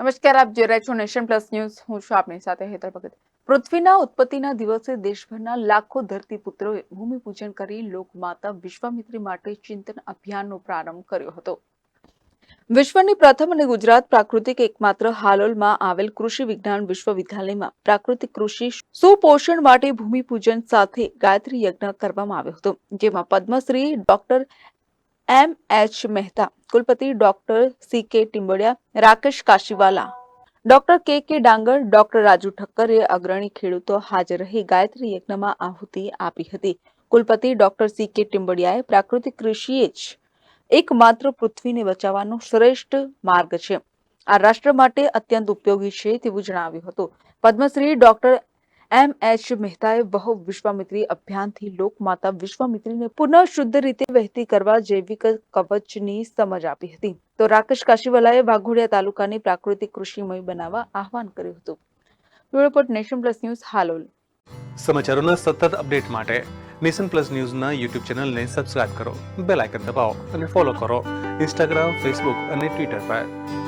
નમસ્કાર, આપ જોઈ રહ્યા છો નેશન પ્લસ ન્યૂઝ. હું છું આપની સાથે હેતર ભગત. પૃથ્વીના ઉત્પત્તિના દિવસે દેશભરના લાખો ધરતીપુત્રોએ ભૂમિપૂજન કરી લોકમાતા વિશ્વામિત્રી માટે ચિંતન અભિયાનનો પ્રારંભ કર્યો હતો. વિશ્વની પ્રથમ અને ગુજરાત પ્રાકૃતિક એકમાત્ર હાલોલમાં આવેલ કૃષિ વિજ્ઞાન વિશ્વવિદ્યાલયમાં પ્રાકૃતિક કૃષિ સુપોષણ માટે ભૂમિપૂજન સાથે ગાયત્રી યજ્ઞ કરવામાં આવ્યો હતો, જેમાં Padmashri doctor M. H. Mehta, કુલપતિ ડોક્ટર સી. કે. ટિમ્બડિયા રાકેશ કાશીવાલા. ડોક્ટર કે. કે. ડાંગર, ડોક્ટર રાજુ ઠક્કરે અગ્રણી ખેડૂતો હાજર રહી ગાયત્રી યજ્ઞમાં આહુતિ આપી હતી. કુલપતિ ડોક્ટર સી. કે. ટિમ્બડિયાએ પ્રાકૃતિક કૃષિએ જ એકમાત્ર પૃથ્વીને બચાવવાનો શ્રેષ્ઠ માર્ગ છે. આ રાષ્ટ્ર માટે અત્યંત ઉપયોગી છે તેવું જણાવ્યું હતું. પદ્મશ્રી ડોક્ટર એમ એચ મહેતાએ બહુ વિશ્વામિત્રી અભિયાનથી લોકમાતા વિશ્વામિત્રીને પુનઃ શુદ્ધ રીતે વહેતી કરવા જૈવિક કવચની સમજ આપી હતી. તો રાકેશ કાશીવાલાએ વાઘોડિયા તાલુકાને પ્રાકૃતિક કૃષિમય બનાવવા આહવાન કર્યું હતું. Bureau Nation Plus News Halol. સમાચારોના સતત અપડેટ માટે નેશન પ્લસ ન્યૂઝના યુટ્યુબ ચેનલને સબસ્ક્રાઇબ કરો, બેલ આઇકન દબાવો અને ફોલો કરો. ઇન્સ્ટાગ્રામ, ફેસબુક અને ટ્વિટર પર.